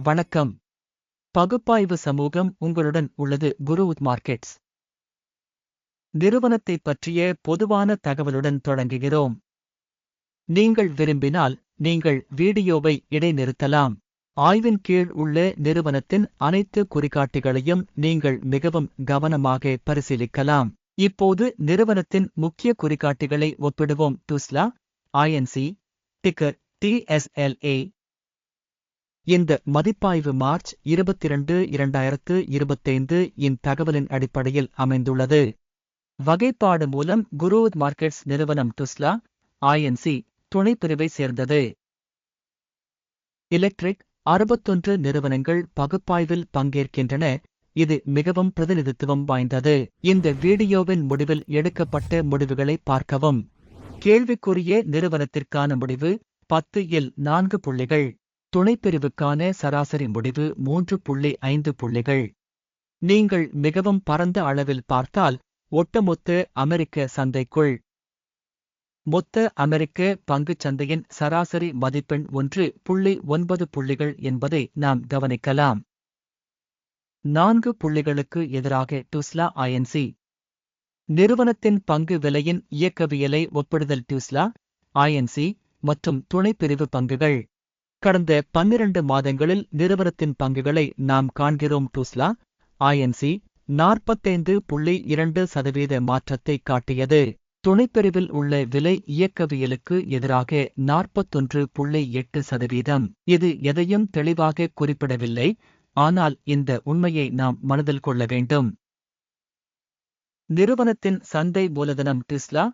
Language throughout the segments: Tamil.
வணக்கம். பகுப்பாய்வு சமூகம் உங்களுடன் உள்ளது குருவுத் மார்க்கெட்ஸ். நிறுவனத்தை பற்றிய பொதுவான தகவலுடன் தொடங்குகிறோம். நீங்கள் விரும்பினால் நீங்கள் வீடியோவை இடைநிறுத்தலாம். ஆய்வின் கீழ் உள்ள நிறுவனத்தின் அனைத்து குறிகாட்டிகளையும் நீங்கள் மிகவும் கவனமாக பரிசீலிக்கலாம். இப்போது நிறுவனத்தின் முக்கிய குறிகாட்டிகளை ஒப்பிடுவோம். டூஸ்லா ஐஎன்சி டிக்கர் டிஎஸ்எல்ஏ இந்த மதிப்பாய்வு மார்ச் இருபத்திரண்டு இரண்டாயிரத்து இருபத்தைந்து இன் தகவலின் அடிப்படையில் அமைந்துள்ளது. வகைப்பாடு மூலம் குரு மார்க்கெட்ஸ் நிறுவனம் டுஸ்லா ஐஎன்சி துணைப்பிரிவை சேர்ந்தது. எலக்ட்ரிக் அறுபத்தொன்று நிறுவனங்கள் பகுப்பாய்வில் பங்கேற்கின்றன. இது மிகவும் பிரதிநிதித்துவம் வாய்ந்தது. இந்த வீடியோவின் முடிவில் எடுக்கப்பட்ட முடிவுகளை பார்க்கவும். கேள்விக்குரிய நிறுவனத்திற்கான முடிவு பத்து இல் நான்கு புள்ளிகள். துணைப்பிரிவுக்கான சராசரி முடிவு மூன்று புள்ளி ஐந்து புள்ளிகள். நீங்கள் மிகவும் பரந்த அளவில் பார்த்தால் ஒட்டுமொத்த அமெரிக்க சந்தைக்குள். மொத்த அமெரிக்க பங்குச் சந்தையின் சராசரி மதிப்பெண் ஒன்று புள்ளி ஒன்பது புள்ளிகள் என்பதை நாம் கவனிக்கலாம். நான்கு புள்ளிகளுக்கு எதிராக டுஸ்லா ஐஎன்சி நிறுவனத்தின் பங்கு விலையின் இயக்கவியலை ஒப்பிடுதல் டுஸ்லா ஐஎன்சி மற்றும் துணைப்பிரிவு பங்குகள். கடந்த பன்னிரண்டு மாதங்களில் நிறுவனத்தின் பங்குகளை நாம் காண்கிறோம் டூஸ்லா. ஐஎன்சி நாற்பத்தைந்து புள்ளி இரண்டு சதவீத மாற்றத்தை காட்டியது. துணைப்பிரிவில் உள்ள விலை இயக்கவியலுக்கு எதிராக நாற்பத்தொன்று புள்ளி எட்டு சதவீதம். இது எதையும் தெளிவாக குறிப்பிடவில்லை. ஆனால் இந்த உண்மையை நாம் மனதில் கொள்ள வேண்டும். நிறுவனத்தின் சந்தை மூலதனம் டிஸ்லா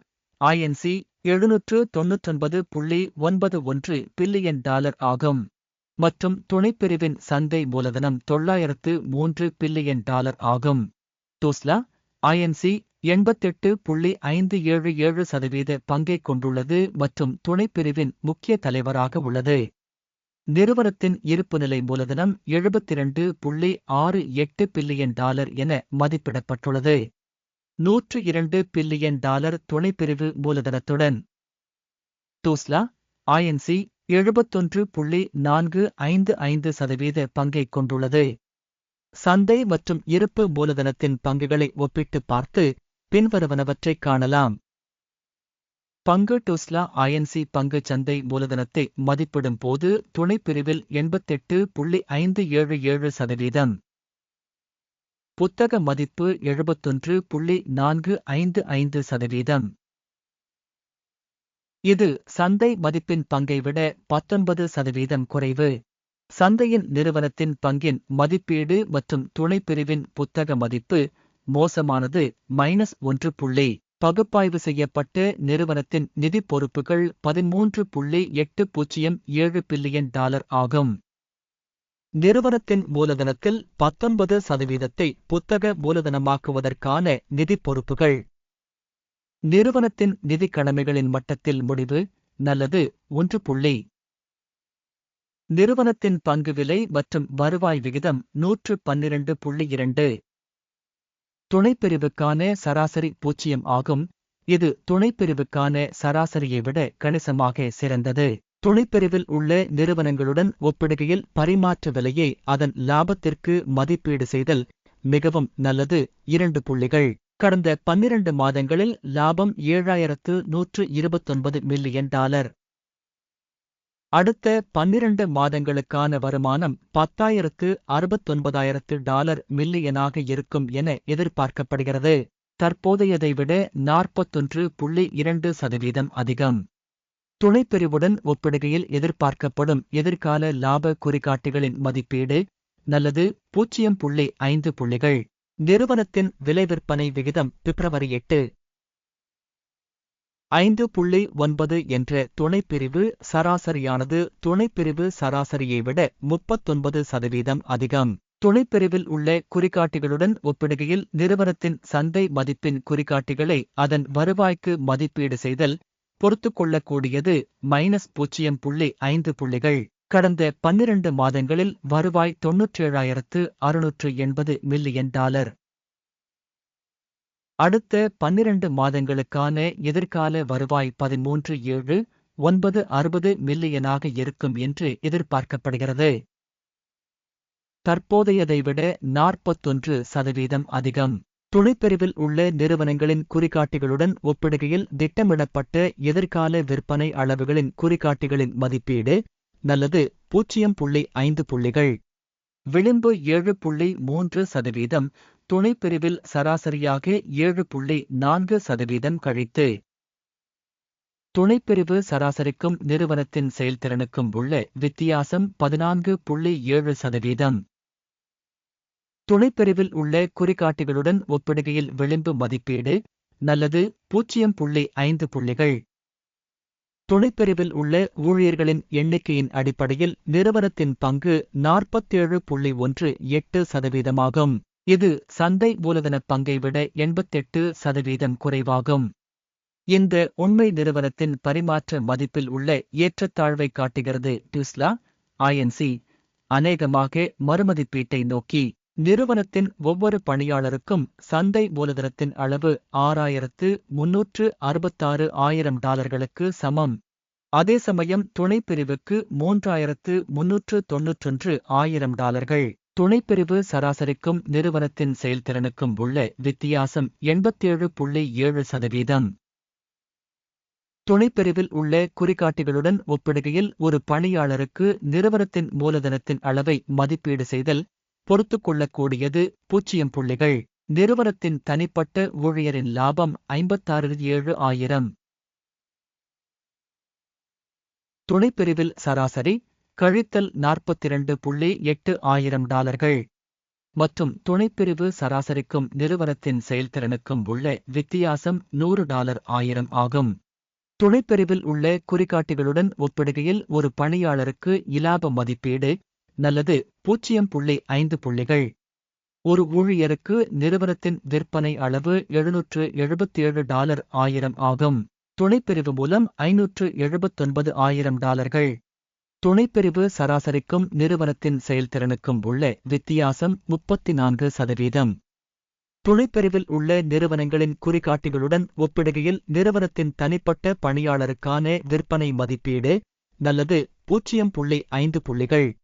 ஐஎன்சி எழுநூற்று தொன்னூற்றொன்பது புள்ளி ஒன்பது ஒன்று பில்லியன் டாலர் ஆகும். மற்றும் துணைப்பிரிவின் சந்தை மூலதனம் தொள்ளாயிரத்து மூன்று பில்லியன் டாலர் ஆகும். டோஸ்லா ஐஎன்சி எண்பத்தெட்டு புள்ளி ஐந்து ஏழு ஏழு சதவீத பங்கைக் கொண்டுள்ளது மற்றும் துணைப்பிரிவின் முக்கிய தலைவராக உள்ளது. நிறுவனத்தின் இருப்புநிலை மூலதனம் எழுபத்திரண்டு புள்ளி ஆறு எட்டு பில்லியன் டாலர் என மதிப்பிடப்பட்டுள்ளது. நூற்று இரண்டு பில்லியன் டாலர் துணைப்பிரிவு மூலதனத்துடன். டூஸ்லா ஐஎன்சி எழுபத்தொன்று புள்ளி நான்கு ஐந்து ஐந்து சதவீத பங்கைக் கொண்டுள்ளது. சந்தை மற்றும் இருப்பு மூலதனத்தின் பங்குகளை ஒப்பிட்டு பார்த்து பின்வருவனவற்றைக் காணலாம். பங்கு டூஸ்லா ஐஎன்சி பங்கு சந்தை மூலதனத்தை மதிப்பிடும் போது துணைப்பிரிவில் எண்பத்தெட்டு புள்ளி ஐந்து ஏழு ஏழு சதவீதம். புத்தக மதிப்பு எழுபத்தொன்று புள்ளி நான்கு ஐந்து ஐந்து சதவீதம். இது சந்தை மதிப்பின் பங்கை விட பத்தொன்பது சதவீதம் குறைவு. சந்தையின் நிறுவனத்தின் பங்கின் மதிப்பீடு மற்றும் துணைப்பிரிவின் புத்தக மதிப்பு மோசமானது மைனஸ் ஒன்று புள்ளி. பகுப்பாய்வு செய்யப்பட்ட நிறுவனத்தின் நிதி பொறுப்புகள் பதிமூன்று புள்ளி எட்டு பூஜ்ஜியம் ஏழு பில்லியன் டாலர் ஆகும். நிறுவனத்தின் மூலதனத்தில் பத்தொன்பது சதவீதத்தை புத்தக மூலதனமாக்குவதற்கான நிதி பொறுப்புகள். நிறுவனத்தின் நிதி கடமைகளின் மட்டத்தில் முடிவு நல்லது ஒன்று புள்ளி. நிறுவனத்தின் பங்கு விலை மற்றும் வருவாய் விகிதம் நூற்று பன்னிரண்டு புள்ளி இரண்டு. துணைப்பிரிவுக்கான சராசரி பூஜ்ஜியம் ஆகும். இது துணைப்பிரிவுக்கான சராசரியை விட கணிசமாக சிறந்தது. துணைப்பிரிவில் உள்ள நிறுவனங்களுடன் ஒப்பிடுகையில் பரிமாற்ற விலையை அதன் லாபத்திற்கு மதிப்பீடு செய்தல் மிகவும் நல்லது. இரண்டு புள்ளிகள். கடந்த பன்னிரண்டு மாதங்களில் லாபம் ஏழாயிரத்து நூற்று இருபத்தொன்பது மில்லியன் டாலர். அடுத்த பன்னிரண்டு மாதங்களுக்கான வருமானம் பத்தாயிரத்து அறுபத்தொன்பதாயிரத்து டாலர் மில்லியனாக இருக்கும் என எதிர்பார்க்கப்படுகிறது. தற்போதையதை விட நாற்பத்தொன்று புள்ளி இரண்டு சதவீதம் அதிகம். துணைப்பிரிவுடன் ஒப்பிடுகையில் எதிர்பார்க்கப்படும் எதிர்கால லாப குறிகாட்டிகளின் மதிப்பீடு நல்லது பூஜ்ஜியம் புள்ளி ஐந்து புள்ளிகள். நிறுவனத்தின் விலை விற்பனை விகிதம் பிப்ரவரி எட்டு. ஐந்து புள்ளி ஒன்பது என்ற துணைப்பிரிவு சராசரியானது துணைப்பிரிவு சராசரியை விட முப்பத்தொன்பது சதவீதம் அதிகம். துணைப்பிரிவில் உள்ள குறிகாட்டிகளுடன் ஒப்பிடுகையில் நிறுவனத்தின் சந்தை மதிப்பின் குறிகாட்டிகளை அதன் வருவாய்க்கு மதிப்பீடு செய்தல் பொறுத்துக் கொள்ளக்கூடியது மைனஸ் பூஜ்ஜியம் புள்ளி ஐந்து புள்ளிகள். கடந்த பன்னிரண்டு மாதங்களில் வருவாய் தொன்னூற்றேழாயிரத்து அறுநூற்று எண்பது மில்லியன் டாலர். அடுத்த பன்னிரண்டு மாதங்களுக்கான எதிர்கால வருவாய் பதிமூன்று ஏழு ஒன்பது அறுபது மில்லியனாக இருக்கும் என்று எதிர்பார்க்கப்படுகிறது. தற்போதையதை விட நாற்பத்தொன்று சதவீதம் அதிகம். துணைப்பிரிவில் உள்ள நிறுவனங்களின் குறிகாட்டிகளுடன் ஒப்பிடுகையில் திட்டமிடப்பட்ட எதிர்கால விற்பனை அளவுகளின் குறிகாட்டிகளின் மதிப்பீடு நல்லது பூஜ்ஜியம் புள்ளி ஐந்து புள்ளிகள். விளிம்பு ஏழு புள்ளி மூன்று சதவீதம் துணைப்பிரிவில் சராசரியாக ஏழு புள்ளி நான்கு சதவீதம் கழித்து. துணைப்பிரிவு சராசரிக்கும் நிறுவனத்தின் செயல்திறனுக்கும் உள்ள வித்தியாசம் பதினான்கு புள்ளி ஏழு சதவீதம். துணைப்பிரிவில் உள்ள குறிகாட்டிகளுடன் ஒப்பிடுகையில் விளிம்பு மதிப்பீடு நல்லது பூஜ்ஜியம் புள்ளி ஐந்து புள்ளிகள். துணைப்பிரிவில் உள்ள ஊழியர்களின் எண்ணிக்கையின் அடிப்படையில் நிறுவனத்தின் பங்கு நாற்பத்தேழு புள்ளி ஒன்று எட்டு சதவீதமாகும். இது சந்தை மூலதன பங்கை விட எண்பத்தெட்டு சதவீதம் குறைவாகும். இந்த உண்மை நிறுவனத்தின் பரிமாற்ற மதிப்பில் உள்ள ஏற்றத்தாழ்வை காட்டுகிறது டியூஸ்லா ஐஎன்சி அநேகமாக மறுமதிப்பீட்டை நோக்கி. நிறுவனத்தின் ஒவ்வொரு பணியாளருக்கும் சந்தை மூலதனத்தின் அளவு ஆறாயிரத்து முன்னூற்று அறுபத்தாறு ஆயிரம் டாலர்களுக்கு சமம். அதே சமயம் துணைப்பிரிவுக்கு மூன்றாயிரத்து முன்னூற்று தொன்னூற்றொன்று ஆயிரம் டாலர்கள். துணைப்பிரிவு சராசரிக்கும் நிறுவனத்தின் செயல்திறனுக்கும் உள்ள வித்தியாசம் எண்பத்தேழு புள்ளி ஏழு சதவீதம். துணைப்பிரிவில் உள்ள குறிகாட்டிகளுடன் ஒப்பிடுகையில் ஒரு பணியாளருக்கு நிறுவனத்தின் மூலதனத்தின் அளவை மதிப்பீடு செய்தல் பொறுத்துக் கொள்ளக்கூடியது பூஜ்ஜியம் புள்ளிகள். நிறுவனத்தின் தனிப்பட்ட ஊழியரின் லாபம் ஐம்பத்தாறு ஏழு ஆயிரம். துணைப்பிரிவில் சராசரி கழித்தல் நாற்பத்திரண்டு புள்ளி எட்டு ஆயிரம் டாலர்கள். மற்றும் துணைப்பிரிவு சராசரிக்கும் நிறுவனத்தின் செயல்திறனுக்கும் உள்ள வித்தியாசம் நூறு டாலர் ஆயிரம் ஆகும். துணைப்பிரிவில் உள்ள குறிகாட்டிகளுடன் ஒப்பிடுகையில் ஒரு பணியாளருக்கு இலாப மதிப்பீடு நல்லது. பூஜ்ஜியம் புள்ளி ஐந்து புள்ளிகள். ஒரு ஊழியருக்கு நிறுவனத்தின் விற்பனை அளவு எழுநூற்று எழுபத்தேழு டாலர் ஆயிரம் ஆகும். துணைப்பிரிவு மூலம் ஐநூற்று எழுபத்தொன்பது ஆயிரம் டாலர்கள். துணைப்பிரிவு சராசரிக்கும் நிறுவனத்தின் செயல்திறனுக்கும் உள்ள வித்தியாசம் முப்பத்தி நான்கு சதவீதம். துணைப்பிரிவில் உள்ள நிறுவனங்களின் குறிகாட்டிகளுடன் ஒப்பிடுகையில் நிறுவனத்தின் தனிப்பட்ட பணியாளருக்கான விற்பனை மதிப்பீடு நல்லது. பூஜ்ஜியம் புள்ளி ஐந்து புள்ளிகள்.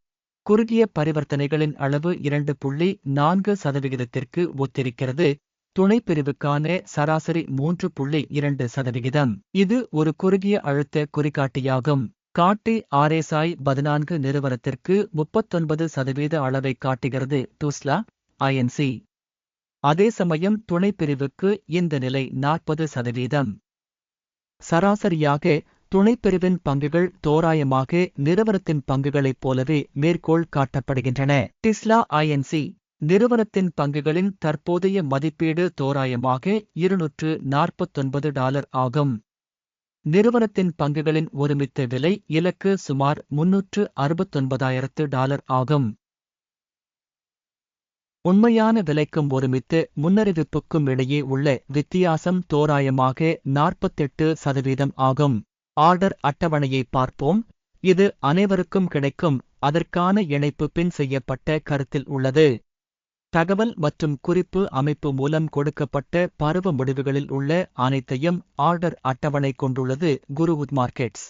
குறுகிய பரிவர்த்தனைகளின் அளவு இரண்டு புள்ளி நான்கு சதவிகிதத்திற்கு ஒத்திருக்கிறது. துணை பிரிவுக்கான சராசரி மூன்று புள்ளி இரண்டு சதவிகிதம். இது ஒரு குறுகிய அழுத்த குறிகாட்டியாகும். காட்டி ஆர்எஸ்ஐ பதினான்கு நிறுவனத்திற்கு முப்பத்தொன்பது சதவீத அளவை காட்டுகிறது டூஸ்லா ஐஎன்சி அதே சமயம் துணை பிரிவுக்கு இந்த நிலை நாற்பது சதவீதம். சராசரியாக துணைப்பிரிவின் பங்குகள் தோராயமாக நிறுவனத்தின் பங்குகளைப் போலவே மேற்கோள் காட்டப்படுகின்றன. டிஸ்லா ஐஎன்சி நிறுவனத்தின் பங்குகளின் தற்போதைய மதிப்பீடு தோராயமாக இருநூற்று நாற்பத்தொன்பது டாலர் ஆகும். நிறுவனத்தின் பங்குகளின் ஒருமித்த விலை இலக்கு சுமார் முன்னூற்று அறுபத்தொன்பதாயிரத்து டாலர் ஆகும். உண்மையான விலைக்கும் ஒருமித்து முன்னறிவிப்புக்கும் இடையே உள்ள வித்தியாசம் தோராயமாக நாற்பத்தெட்டு சதவீதம் ஆகும். ஆர்டர் அட்டவணையை பார்ப்போம். இது அனைவருக்கும் கிடைக்கும். அதற்கான இணைப்பு பின் செய்யப்பட்ட கருத்தில் உள்ளது. தகவல் மற்றும் குறிப்பு அமைப்பு மூலம் கொடுக்கப்பட்ட பருவ முடிவுகளில் உள்ள அனைத்தையும் ஆர்டர் அட்டவணை கொண்டுள்ளது குருவுத் மார்க்கெட்ஸ்.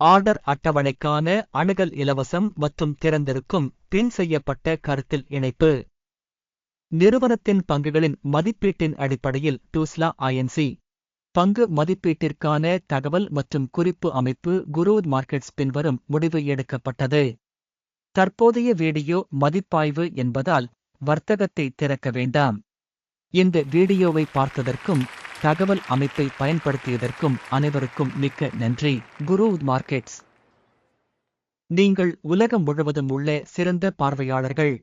ஆர்டர் அட்டவணைக்கான அணுகல் இலவசம் மற்றும் திறந்திருக்கும் பின் செய்யப்பட்ட கருத்தில் இணைப்பு. நிறுவனத்தின் பங்குகளின் மதிப்பீட்டின் அடிப்படையில் டூஸ்லா ஐஎன்சி பங்கு மதிப்பீட்டிற்கான தகவல் மற்றும் குறிப்பு அமைப்பு குருவுட் மார்க்கெட்ஸ் பின்வரும் முடிவு எடுக்கப்பட்டது. தற்போதைய வீடியோ மதிப்பாய்வு என்பதால் வர்த்தகத்தை திறக்க வேண்டாம். இந்த வீடியோவை பார்த்ததற்கும் தகவல் அமைப்பை பயன்படுத்தியதற்கும் அனைவருக்கும் மிக்க நன்றி. குரு மார்க்கெட்ஸ். நீங்கள் உலகம் முழுவதும் உள்ள சிறந்த பார்வையாளர்கள்.